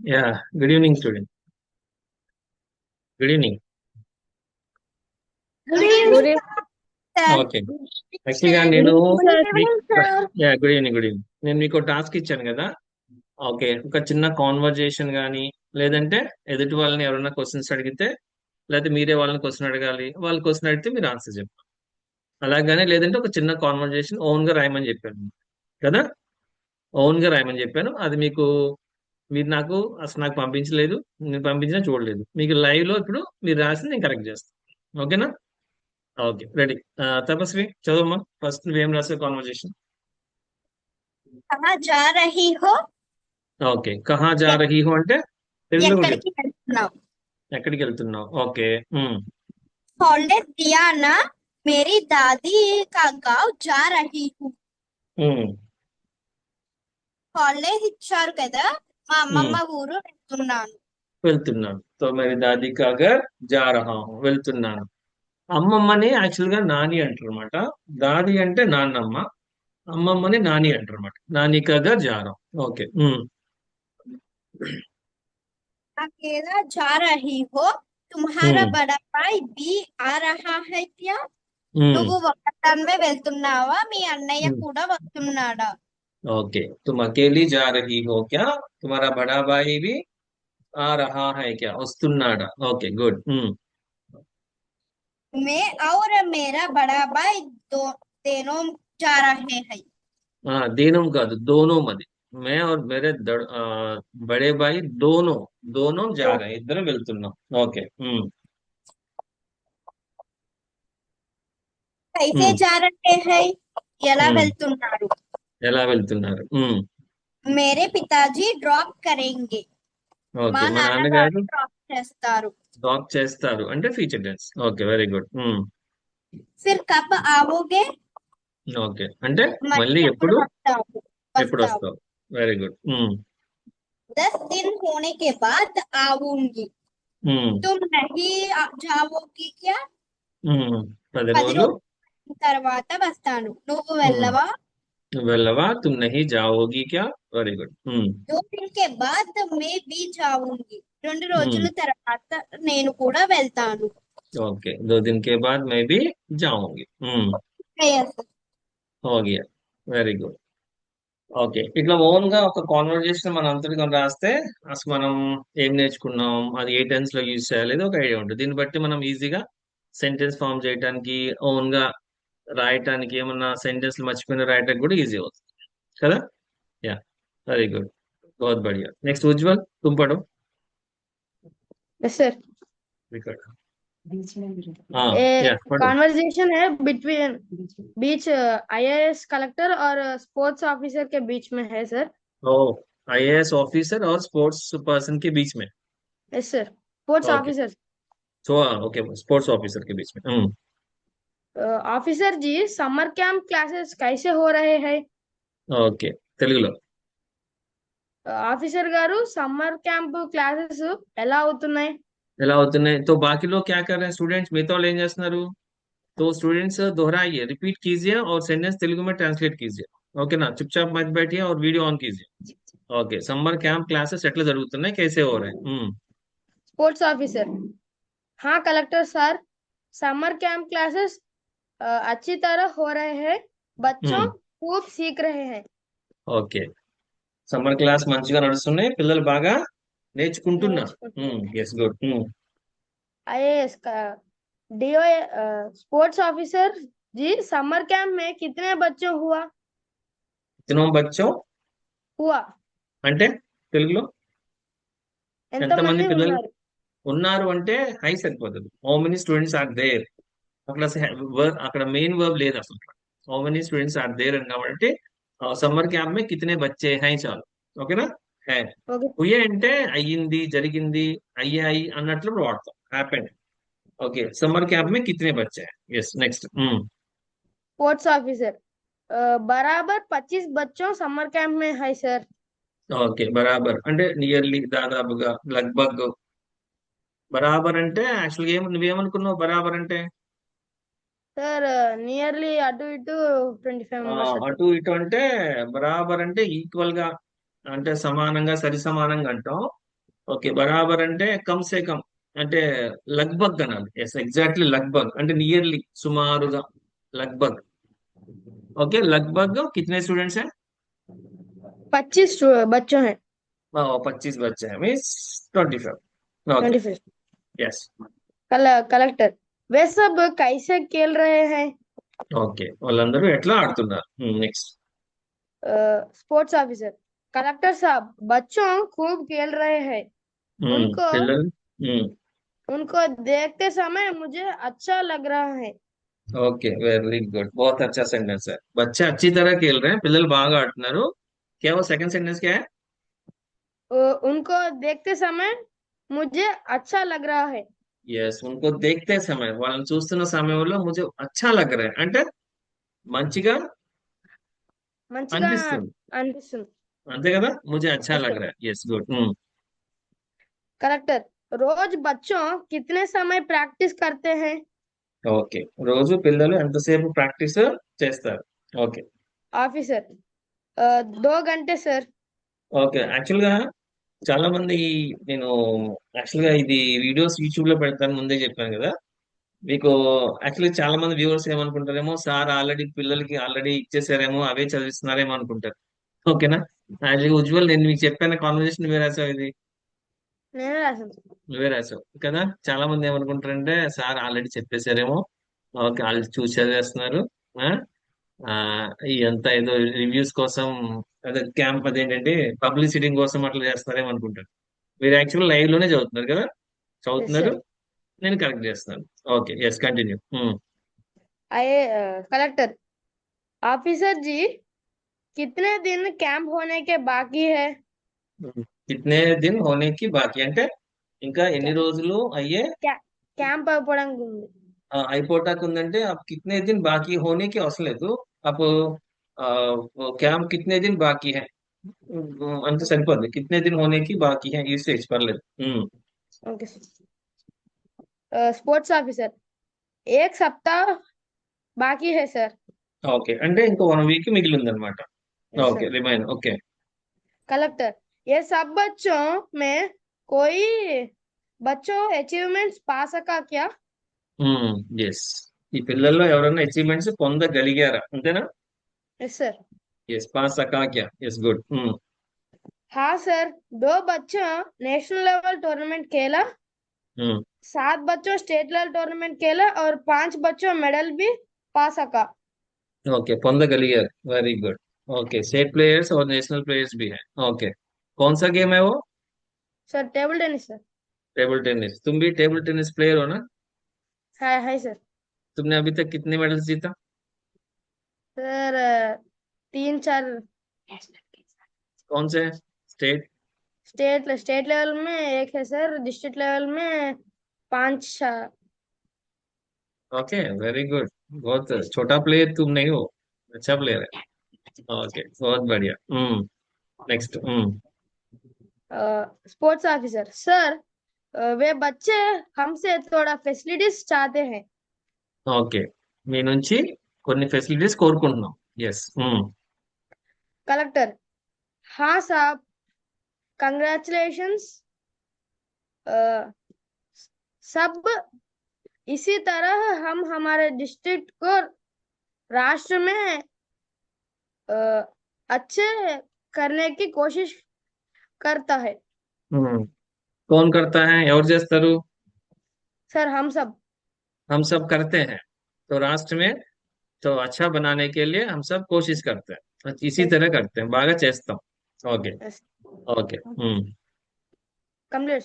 Yeah good evening student good evening Good evening, okay యాక్చువల్గా నేను yeah good evening good evening నేను మీకు task ఇచ్చాను కదా. ఓకే ఒక చిన్న కాన్వర్జేషన్ కానీ లేదంటే ఎదుటి వాళ్ళని ఎవరైనా క్వశ్చన్స్ అడిగితే లేకపోతే మీరే వాళ్ళని క్వశ్చన్ అడగాలి. వాళ్ళు క్వశ్చన్ అడిగితే మీరు ఆన్సర్ చెప్పాలి అలాగనే లేదంటే ఒక చిన్న కాన్వర్జేషన్ ఓన్గా రాయమని చెప్పాను. కదా? ఓన్గా రాయమని చెప్పాను. అది మీకు మీరు నాకు అసలు నాకు పంపించలేదు నేను పంపించినా చూడలేదు. మీకు లైవ్లో ఇప్పుడు మీరు రాసింది నేను కరెక్ట్ చేస్తాను. ఓకేనా? ఓకే రెడీ తపస్వి చదువుమా ఫస్ట్ నువ్వేం రాసావు కాన్వర్జేషన్ ఓకే కహా జా రహీ హో అంటే తెలుగు ఎక్కడికి వెళ్తున్నావు? ఓకే హాలిడే దియానా మేరీ దాది కా గావ్ జా రహీ హూ. హాలిడే ఇచ్చారు కదా? మా అమ్మమ్మ ఊరు వెళ్తున్నాను వెళ్తున్నాను తో మరి దాది కాగర్ జా రహా హూ వెళ్తున్నాను అమ్మమ్మని యాక్చువల్ గా నాని అంటారు అనమాట దాది అంటే నాన్నమ్మ అమ్మమ్మని నాని అంటారు అనమాట నాని కాగర్ జా రహా హూ. ఓకే ఉమ్, अकेला जा रही हो तुम्हारा हम्म। बड़ा भाई भी आ रहा है क्या ఉమ్, నువ్వు ఒక్కదానివే వెళ్తున్నావా మీ అన్నయ్య हम्म। కూడా వస్తున్నాడా ओके तुम अकेली जा रही हो क्या तुम्हारा बड़ा भाई भी आ रहा है क्या వస్తున్నాడా ఓకే గుడ్ मैं और मेरा बड़ा भाई दो दोनों जा रहे हैं దేనం కాదు దోనో మది మే और मेरे दड़- ఆ, बड़े भाई दोनों दोनों जा रहे हैं ఇద్దరు వెళ్తున్నాం ఓకే कैसे हम्म। जा रहे हैं ఎలా हम्म। వెళ్తున్నారు ఎలా వెళ్తున్నారు ఉమ్, मेरे पिताजी ड्रॉप करेंगे ఓకే మా మా నాన్నగారు నాన్నగారు డ్రాప్ చేస్తారు డ్రాప్ చేస్తారు అంటే future tense okay very good फिर कब आओगे ఓకే అంటే మళ్ళీ మళ్ళీ ఎప్పుడు వస్తావు ఎప్పుడు వస్తావు వస్తావు వెరీ గుడ్ दस दिन होने के बाद आऊंगी तुम नहीं आ- जाओगी क्या పది పది రోజులు రోజుల తర్వాత వస్తాను నువ్వు వెళ్ళవా वल्लवा तुम नहीं जाओगी क्या? वेरी गुड दो दिन के बाद मैं भी जाऊंगी రెండు hmm. రోజుల తర్వాత నేను కూడా వెళ్తాను. ఓకే దో దిన్ కే బాద్ మే బి జాऊंगी హో గియా వెరీ గుడ్ ఓకే ఇట్లా ఓన్గా ఒక కాన్వర్జేషన్ మనం అంతటిగా రాస్తే అసలు మనం ఏం నేర్చుకున్నాం? అది ఏ టెన్స్లో యూజ్ చేయాలి? ఒక ఐడియా ఉంటుంది. దీన్ని బట్టి మనం ఈజీగా సెంటెన్స్ ఫామ్ చేయడానికి ఓన్గా రాయటానికి ఏమన్నా సెంటెన్స్ మర్చిపోయిన రాయటానికి కూడా ఈజీ అవుతుంది కదా యా వెరీ గుడ్ बहुत बढ़िया नेक्स्ट उज्जवल तुम पढ़ो यस सर विकट हाँ ए या पढ़ो कॉन्वर्जेशन है बिटवीन बीच आईएएस कलेक्टर और स्पोर्ट्स ऑफिसर के बीच में है सर ओ आईएएस ऑफिसर और स्पोर्ट्स पर्सन के बीच में yes sir sports Okay. Officer so okay sports officer के बीच में हम्म ऑफिसर जी समर कैंप क्लासेस कैसे हो रहे हैं? ఓకే తెలుగులో ऑफिसर गारू समर कैंप क्लासेस ఎలా అవుతున్నాయి ఎలా అవుతున్నాయి తో బాకీలో క్యా కర్ రహే స్టూడెంట్స్ మిగతా వాళ్ళు ఏం చేస్తున్నారు तो स्टूडेंट्स तो तो दोहराइए रिपीट कीजिए और सेंटेंस तेलुगु में ट्रांसलेट कीजिए। ओके ना? चुपचाप मत बैठिए और वीडियो ऑन कीजिए। ఓకే సమ్మర్ క్యాంప్ క్లాసెస్ ఎట్లా జరుగుతున్నాయి कैसे हो रहे हैं? हम्म। स्पोर्ट्स ऑफिसर हाँ collector sir summer camp classes अच्छी तरह हो रहे हैं बच्चों हम्म खूब सीख रहे हैं ఓకే సమ్మర్ క్లాస్ మంచిగా నడుస్తున్నాయి పిల్లలు బాగా నేర్చుకుంటున్నారు నేర్చుకుంటున్నారు. ఎస్ గుడ్ आईएएस का do sports officer ji summer camp में कितने बच्चों हुआ తినో బచ్చో हुआ అంటే తెలుగులో ఎంతమంది ఎంతమంది పిల్లలు ఉన్నారు ఉన్నారు అంటే హై సరిపోతుంది how many students are there అక్కడ వర్క్ అక్కడ మెయిన్ వర్బ్ లేదు అసలు. How many students are there అని కాబట్టి సమ్మర్ క్యాంప్ మే కితనే బచ్చే హై చాలు. ఓకేనా? హై. హుయే అంటే అయ్యింది జరిగింది అయ్యాయి అన్నట్లు వాడతాం. Happened okay. సమ్మర్ క్యాంప్ మే కితనే బచ్చే. ఎస్ నెక్స్ట్ స్పోర్ట్స్ ఆఫీసర్ బరాబర్ పచ్చీస్ బచ్చో సమ్మర్ క్యాంప్ మే హై సార్ ఓకే. బరాబర్. అంటే నియర్లీ దాదాపుగా లగ్భగ్ బరాబర్ అంటే యాక్చువల్గా ఏమి నువ్వేమనుకున్నావు బరాబర్ అంటే? సార్ నియర్లీ అటు ఇటు ట్వంటీ ఫైవ్ అటు ఇటు అంటే బరాబర్ అంటే ఈక్వల్గా అంటే సమానంగా సరి సమానంగా అంటాం. ఓకే బరాబర్ అంటే కమ్సే కమ్ అంటే లగ్భగ్ అనాలి. ఎస్ ఎగ్జాక్ట్లీ లగ్భగ్. అంటే నియర్లీ సుమారుగా లగ్భగ్. ఓకే లగ్భగ్ కితనే స్టూడెంట్స్ హే పచ్చీస్ బచ్చో హై పచ్చీస్ బచ్చే means twenty five twenty five yes collector. वे सब कैसे खेल रहे हैं ఓకే వాళ్ళందరూ ఎట్లా ఆడుతున్నారు నెక్స్ట్ स्पोर्ट्स ऑफिसर कलेक्टर साहब बच्चों खूब खेल रहे हैं उनको పిల్లలు ఉమ్, उनको देखते समय मुझे अच्छा लग रहा है ఓకే వెరీ గుడ్ बहुत अच्छा सेंटेंस है बच्चे अच्छी तरह खेल रहे हैं పిల్లలు బాగా ఆడుతున్నారు क्या वो सेकंड सेंटेंस क्या है उ- उनको देखते समय मुझे अच्छा लग रहा है ఎస్ उनको देखते समय వాళ్ళని చూస్తున్న సమయంలో मुझे अच्छा लग रहा है అంటే మంచిగా మంచిగా అనిపిస్తుంది అనిపిస్తుంది అంతే కదా मुझे अच्छा लग रहा है यस गुड कलेक्टर रोज बच्चों कितने समय प्रैक्टिस करते हैं ఓకే రోజు పిల్లలు ఎంతసేపు ప్రాక్టీస్ చేస్తారు ఓకే ऑफिसर अ, दो घंटे सर ఓకే యాక్చువల్ గా చాలా మంది నేను యాక్చువల్గా ఇది వీడియోస్ యూట్యూబ్లో పెడతాను ముందే చెప్పాను కదా. మీకు యాక్చువల్లీ చాలా మంది వ్యూవర్స్ ఏమనుకుంటారేమో సార్ ఆల్రెడీ పిల్లలకి ఆల్రెడీ ఇచ్చేసారేమో అవే చదివిస్తున్నారేమో అనుకుంటారు. ఓకేనా? యాక్చువల్గా ఉజ్వల్ నేను మీకు చెప్పాను కాన్వర్జేషన్ నువ్వే రాసావు ఇది? నువ్వే రాసావు కదా? చాలా మంది ఏమనుకుంటారంటే సార్ ఆల్రెడీ చెప్పేశారేమో ఓకే వాళ్ళు చూసి చదివేస్తున్నారు ఇదంతా ఏదో రివ్యూస్ కోసం అదే క్యాంప్ అదేంటంటే పబ్లిసిటీ కోసం అట్లా చేస్తున్నారేమో అనుకుంటారు మీరు యాక్చువల్ లైవ్ లోనే చదువుతున్నారు కదా చదువుతున్నారు నేను కరెక్ట్ చేస్తున్నాను ఓకే ఎస్ కంటిన్యూ आए कलेक्टर ऑफिसर जी कितने दिन कैंप होने के बाकी है కితనే దిన్ హోనేకి బాకీ అంటే ఇంకా ఎన్ని రోజులు అయ్యే క్యాంప్ అయిపోవడానికి ఉంది ఆ, అయిపోటాకు ఉందంటే అప్ కితనే దిన్ బాకీ హోనేకి అవసరం లేదు అప్పు క్యాంప్ కితనే దిన్ బాకీ హై ఉమ్, అంతే సరిపోద్ది కితనే దిన్ హోనేకి బాకీ హై ఈ స్టేజ్ పర్లేదు ఉమ్. ओके स्पोर्ट्स ऑफिसर एक सप्ताह बाकी है सर ఓకే అంటే ఇంకో వన్ వీక్ మిగిలి ఉందన్నమాట Yes, okay sir. Remain okay collector ये सब बच्चों में कोई बच्चों अचीवमेंट्स पा सका क्या ఎస్ ఈ పిల్లల్లో ఎవరైనా అచీవ్మెంట్స్ పొందగలిగారా అంతేనా yes sir yes pass అకాక్యా yes good हाँ सर दो बच्चों नेशनल लेवल टूर्नामेंट खेला सात बच्चों स्टेट लेवल टूर्नामेंट खेला और पांच बच्चों मेडल भी पा सका okay పొందగలిగారు very good okay state players और नेशनल प्लेयर्स भी हैं ओके कौन सा गेम है वो sir table tennis sir table tennis तुम भी टेबल टेनिस प्लेयर हो ना है है सर तुमने अभी तक कितने मेडल्स जीता सर अ, तीन चार कौन से स्टेट स्टेट स्टेट लेवल में एक है सर डिस्ट्रिक्ट लेवल में पांच छह ओके वेरी गुड बहुत छोटा प्लेयर तुम नहीं हो अच्छा प्लेयर है ओके बहुत बढ़िया hmm next hmm sports officer sir uh, वे बच्चे हमसे थोड़ा फैसिलिटीज चाहते हैं ఓకే మీ నుంచి కొన్ని ఫెసిలిటీస్ కోరుకుంటున్నాం ఎస్ कलेक्टर हाँ साहब कंग्रेचुलेशंस सब इसी तरह हम हमारे डिस्ट्रिक्ट को राष्ट्र में अ, अच्छे करने की कोशिश करता है कौन करता है ఎవరు చేస్తారు सर हम सब हम सब करते हैं तो राष्ट्र में तो अच्छा बनाने के लिए हम सब कोशिश करते हैं इसी तरह करते हैं బాగా చేస్తాం okay Yes. Okay complete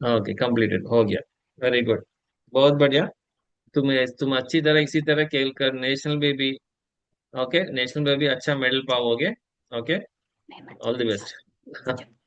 okay completed हो गया वेरी गुड बहुत बढ़िया तुम तुम अच्छी तरह इसी तरह खेल कर नेशनल में भी ओके नेशनल में भी अच्छा मेडल पाओगे ओके ऑल द बेस्ट